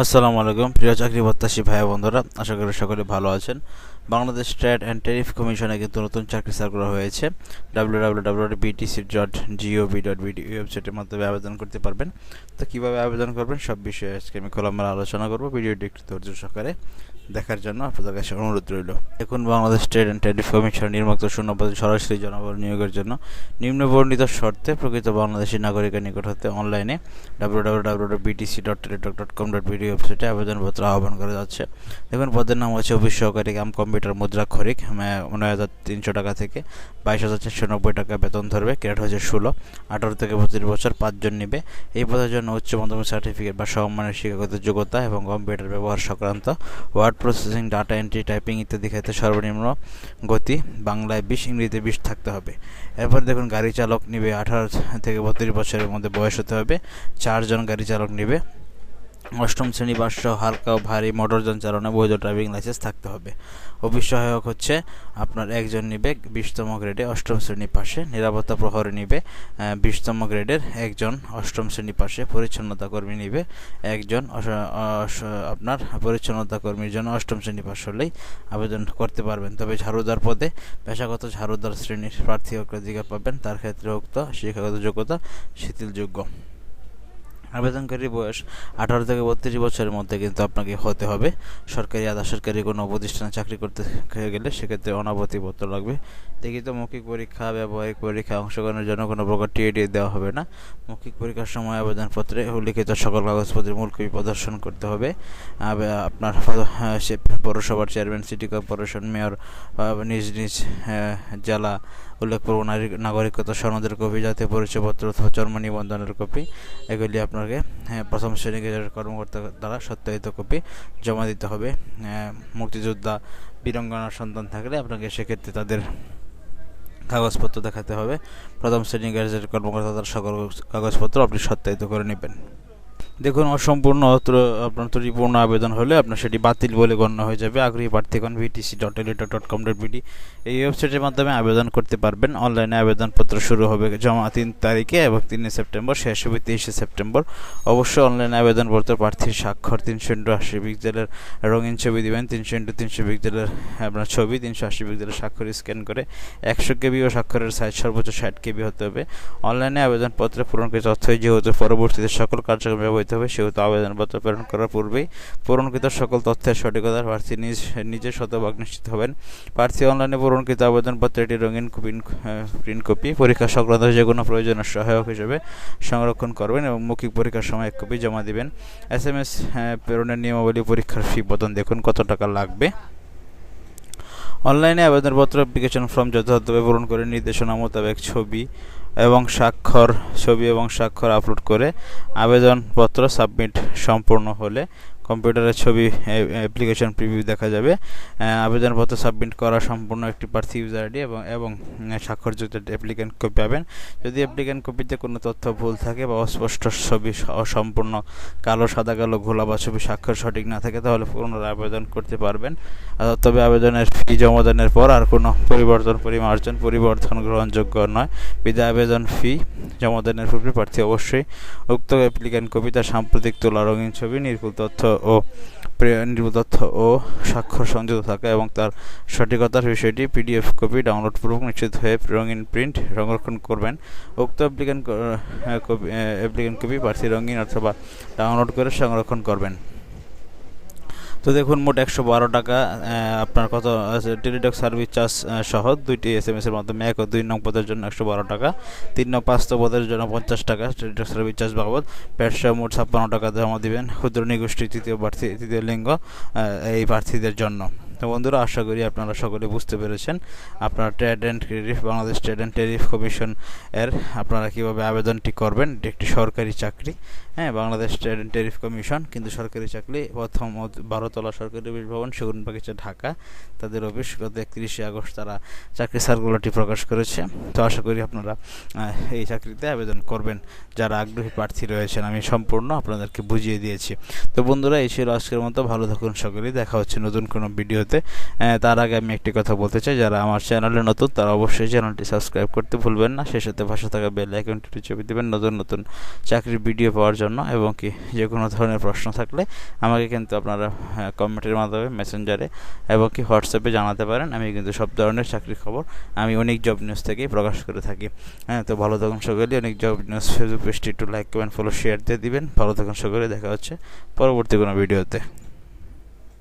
আসসালামু আলাইকুম। প্রিয় চাকরি প্রত্যাশী ভাই বন্ধুরা, আশা করি সকলে ভালো আছেন। বাংলাদেশ ট্রেড অ্যান্ড ট্যারিফ কমিশনে কিন্তু নতুন চাকরি সার্কুলার হয়েছে। W W W dot BTC dot gov dot BD ওয়েবসাইটের মাধ্যমে আবেদন করতে পারবেন। তো কীভাবে আবেদন করবেন সব বিষয়ে আজকে আমি খোলামেলা আলোচনা করব। ভিডিওটি একটু ধৈর্য সহকারে দেখার জন্য আপনাদের কাছে অনুরোধ রইল। এখন Bangladesh trade and tariff commission নির্মাক্ত শূন্যপদে সরাসরি জনবল নিয়োগের জন্য নিম্নবর্ণিত শর্তে প্রকৃত বাংলাদেশি নাগরিকের নিকট হতে অনলাইনে বিডি ওয়েবসাইটে আবেদনপত্র আহ্বান করা যাচ্ছে। দেখুন, পদের নাম হচ্ছে অফিস সহকারী কাম কম্পিউটার মুদ্রাক্ষরিক নয় হাজার তিনশো টাকা থেকে বাইশ হাজার চারশো নব্বই টাকা বেতন ধরবে। ক্রেডিট হচ্ছে ষোলো। আঠারো থেকে পঁচিশ বছর পাঁচজন নেবে। এই পদের জন্য উচ্চ মাধ্যমিক সার্টিফিকেট বা সমমানের শিক্ষাগত যোগ্যতা এবং কম্পিউটার ব্যবহার সংক্রান্ত word processing data entry typing ইত্যাদি ক্ষেত্রে সর্বনিম্ন গতি বাংলায় বিশ, ইংরেজিতে বিশ থাকতে হবে। এরপর দেখুন, গাড়ি চালক নিবে আঠারো থেকে বত্রিশ বছরের মধ্যে বয়স হতে হবে। চারজন গাড়ি চালক নিবে অষ্টম শ্রেণি পাঁচশো হালকা ও ভারী মোটরযান চালনা বৈধ ড্রাইভিং লাইসেন্স থাকতে হবে। অফিস হচ্ছে আপনার একজন নিবে বিশতম গ্রেডে অষ্টম শ্রেণি পাশে, নিরাপত্তা প্রহরী নিবে বিশতম গ্রেডের একজন অষ্টম শ্রেণি পাশে পরিচ্ছন্নতা কর্মী নিবে, একজন আপনার পরিচ্ছন্নতা কর্মীর জন্য অষ্টম শ্রেণি পাশ হলেই আবেদন করতে পারবেন। তবে ঝাড়ুদার পদে পেশাগত ঝাড়ুদার শ্রেণির প্রার্থী অগ্রাধিকার পাবেন। তার ক্ষেত্রে উক্ত শিক্ষাগত যোগ্যতা শিথিলযোগ্য। আবেদনকারীর বয়স আঠারো থেকে বত্রিশ বছরের মধ্যে কিন্তু আপনাকে হতে হবে। সরকারি আধা সরকারি কোনো প্রতিষ্ঠানে চাকরি করতে গেলে সেক্ষেত্রে অনাপত্তিপত্র লাগবে। লিখিত মৌখিক পরীক্ষা, ব্যবহারিক পরীক্ষা, অংশগ্রহণের জন্য কোনো প্রকার টিএডি দেওয়া হবে না। মৌখিক পরীক্ষার সময় আবেদনপত্রে উল্লিখিত সকল কাগজপত্রের মূল কপি প্রদর্শন করতে হবে। আপনার সে পৌরসভার চেয়ারম্যান, সিটি কর্পোরেশন মেয়র নিজ নিজ জেলা উল্লেখপূর্ব নাগরিকতা সনদের কপি, জাতীয় পরিচয়পত্র অথবা জন্ম নিবন্ধনের কপি। এগুলি আপনাকে প্রথম শ্রেণি কর্মকর্তা দ্বারা সত্যায়িত কপি জমা দিতে হবে। মুক্তিযোদ্ধা বীরঙ্গনার সন্তান থাকলে আপনাকে সেক্ষেত্রে তাদের কাগজপত্র দেখাতে হবে। প্রথম শ্রেণি গ্যাজেট কর্মকর্তা তার সকল কাগজপত্র আপনি সত্যায়িত করে নেবেন। দেখুন, অসম্পূর্ণ আপনার ত্রুটিপূর্ণ আবেদন হলে আপনার সেটি বাতিল বলে গণ্য হয়ে যাবে। আগ্রহী প্রার্থীগণ ভিটিসি ডট এলিটা ডট কম ডট বিডি এই ওয়েবসাইটের মাধ্যমে আবেদন করতে পারবেন। অনলাইনে আবেদনপত্র শুরু হবে জমা তিন তারিখে এবং তিনে সেপ্টেম্বর, শেষ হবে তেইশে সেপ্টেম্বর। অবশ্যই অনলাইনে আবেদনপত্র প্রার্থীর স্বাক্ষর তিনশো ইন্টু আশি পিক্সেলের রঙিন ছবি দেবেন। তিনশো ইন্টু তিনশো পিক্সেলের আপনার ছবি, তিনশো আশি পিক্সেলের স্বাক্ষর স্ক্যান করে একশো কেবি ও স্বাক্ষরের সাইজ সর্বোচ্চ ষাট কেবি হতে হবে। অনলাইনে আবেদনপত্রে পূরণকৃত তথ্যই যেহেতু পরবর্তীতে সকল কার্যক্রম ব্যবহৃত হবে, সেহেতু আবেদনপত্র প্রেরণ করার পূর্বেই পূরণকৃত সকল তথ্যের সঠিকতার প্রার্থী নিজ, নিজে শতভাগ নিশ্চিত হবেন। প্রার্থী অনলাইনে পূরণকৃত আবেদনপত্র এটি রঙিন প্রিন্ট কপি পরীক্ষা সংক্রান্ত যে কোনো প্রয়োজনের সহায়ক হিসেবে সংরক্ষণ করবেন এবং মৌখিক পরীক্ষার সময় এক কপি জমা দেবেন। এস এম এস প্রেরণের নিয়মাবলী পরীক্ষার ফি বদন দেখুন কত টাকা লাগবে। অনলাইনে আবেদনপত্র অ্যাপ্লিকেশন ফর্ম যথাযথভাবে পূরণ করে নির্দেশনা মোতাবেক ছবি এবং স্বাক্ষর, ছবি এবং স্বাক্ষর আপলোড করে আবেদনপত্র সাবমিট সম্পূর্ণ হলে কম্পিউটারের ছবি অ্যাপ্লিকেশন প্রিভিউ দেখা যাবে। আবেদনপত্র সাবমিট করা সম্পূর্ণ একটি প্রার্থী ইউজার আইডি এবং এবং স্বাক্ষরযুক্ত অ্যাপ্লিক্যান্ট কপি পাবেন। যদি অ্যাপ্লিক্যান্ট কপিতে কোনো তথ্য ভুল থাকে বা অস্পষ্ট ছবি অসম্পূর্ণ কালো, সাদা, কালো ঘোলা বা ছবি স্বাক্ষর সঠিক না থাকে, তাহলে পুনরায় আবেদন করতে পারবেন। তবে আবেদনের ফি জমাদানের পর আর কোনো পরিবর্তন, পরিমার্জন, পরিবর্তন গ্রহণযোগ্য নয়। বিদায় আবেদন ফি জমাদানের পূর্বে প্রার্থী অবশ্যই উক্ত অ্যাপ্লিক্যান্ট কপি তার সাম্প্রতিক তোলা রঙিন ছবি, নির্ভুল তথ্য ও নির্ভুল তথ্য ও স্বাক্ষর সংযুক্ত থাকা এবং তার সঠিকতার বিষয়টি পিডিএফ কপি ডাউনলোড পূর্বক নিশ্চিত হয়ে রঙিন প্রিন্ট সংরক্ষণ করবেন। উক্ত অ্যাপ্লিকেন্ট কপি অ্যাপ্লিকেন্ট কপি প্রার্থী রঙিন অথবা ডাউনলোড করে সংরক্ষণ করবেন। তো দেখুন মোট একশো বারো টাকা আপনার কত টেলিটক সার্ভিস চার্জ সহ দুইটি এস এম এসের মাধ্যমে এক ও দুই নং পদের জন্য একশো বারো টাকা, তিন নং পাঁচ তো পদের জন্য পঞ্চাশ টাকা টেলিটক সার্ভিস চার্জ বাবদ। প্যাটসহ মোট ছাপ্পান্ন টাকা জমা দিবেন ক্ষুদ্র নিগোষ্ঠী তৃতীয় প্রার্থী, তৃতীয় লিঙ্গ এই প্রার্থীদের জন্য। তো বন্ধুরা, আশা করি আপনারা সকলে বুঝতে পেরেছেন। আপনারা trade and tariff Bangladesh trade and tariff commission এর আপনারা কীভাবে আবেদনটি করবেন? এটি একটি সরকারি চাকরি। হ্যাঁ Bangladesh trade and tariff commission, কিন্তু সরকারি চাকরি প্রথম বারোতলা সরকারি অফিস ভবন, সেগুন বাগিচা ঢাকা, তাদের অফিস গত একত্রিশে আগস্ট তারা চাকরি সার্কুলারটি প্রকাশ করেছে। তো আশা করি আপনারা এই চাকরিতে আবেদন করবেন। যারা আগ্রহী প্রার্থী রয়েছেন, আমি সম্পূর্ণ আপনাদেরকে বুঝিয়ে দিয়েছি। তো বন্ধুরা, এই ছিল আজকের মতো। ভালো থাকুন সকলেই। দেখা হচ্ছে নতুন কোনো ভিডিওতে। তার আগে আমি একটি কথা বলতে চাই। যারা আমার চ্যানেলে নতুন, তারা অবশ্যই চ্যানেলটি সাবস্ক্রাইব করতে ভুলবেন না। সেই সাথে পাশে থাকা বেল আইকনটি চেপে দেবেন। নতুন নতুন চাকরির ভিডিও পাওয়ার জন্য এবং কি যে কোনো ধরনের প্রশ্ন থাকলে আমাকে কিন্তু আপনারা কমেন্টের মাধ্যমে মেসেঞ্জারে এবং কি হোয়াটসঅ্যাপে জানাতে পারেন। আমি কিন্তু সব ধরনের চাকরির খবর আমি অনেক জব নিউজ থেকেই প্রকাশ করে থাকি। হ্যাঁ তো ভালো থাকুন সকলে অনেক জব নিউজ ফেসবুক পেজটি একটু লাইক কমেন্ট ফলো শেয়ার দিয়ে দিবেন। ভালো থাকুন সকলে দেখা হচ্ছে পরবর্তী কোনো ভিডিওতে